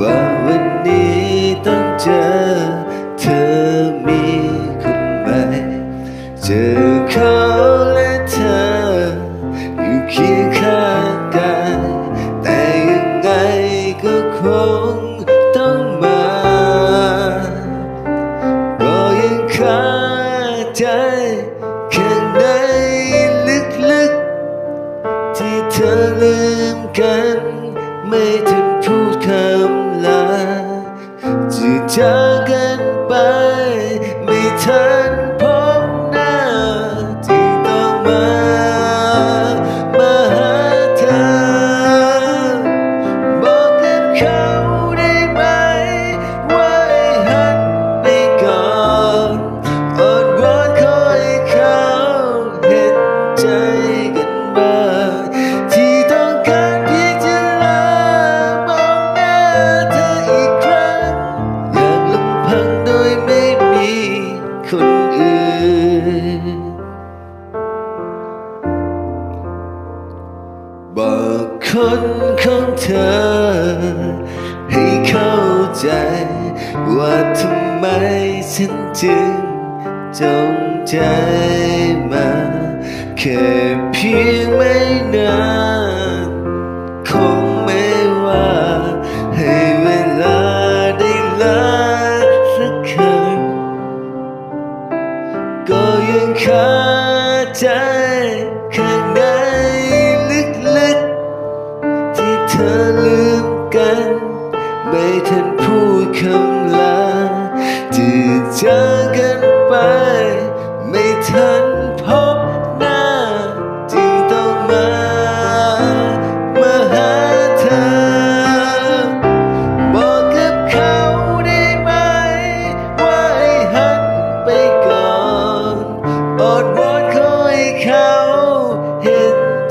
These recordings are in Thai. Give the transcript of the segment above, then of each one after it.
ว่าวันนี้ต้องเจอเธอมีคนใหม่เจอเขาและเธออยู่เคียงข้างกันแต่ยังไงก็คงต้องมาก็ยังคาใจแค่ไหนลึกๆที่เธอลืมกันไม่ถึง จะจากกัน บอกคนของเธอ ให้เข้าใจ ว่าทำไมฉันจึงจงใจมา แค่เพียงไม่นาน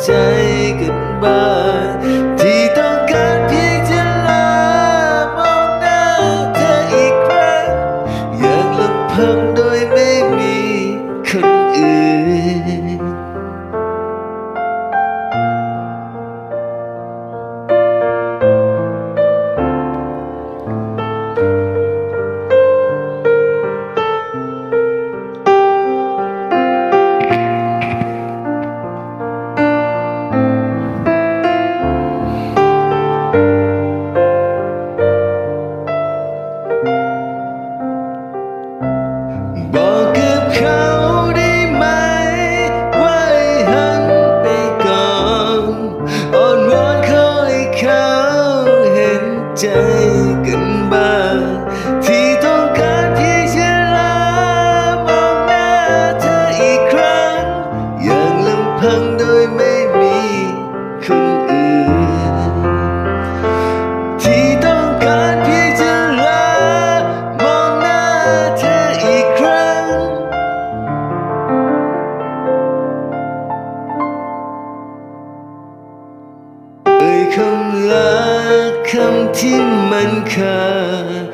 ใจกันบ้างที่ต้องการเพียงจะลามองหน้าเธออีกครั้งอยางลำพัง คำลาคำที่มันขาด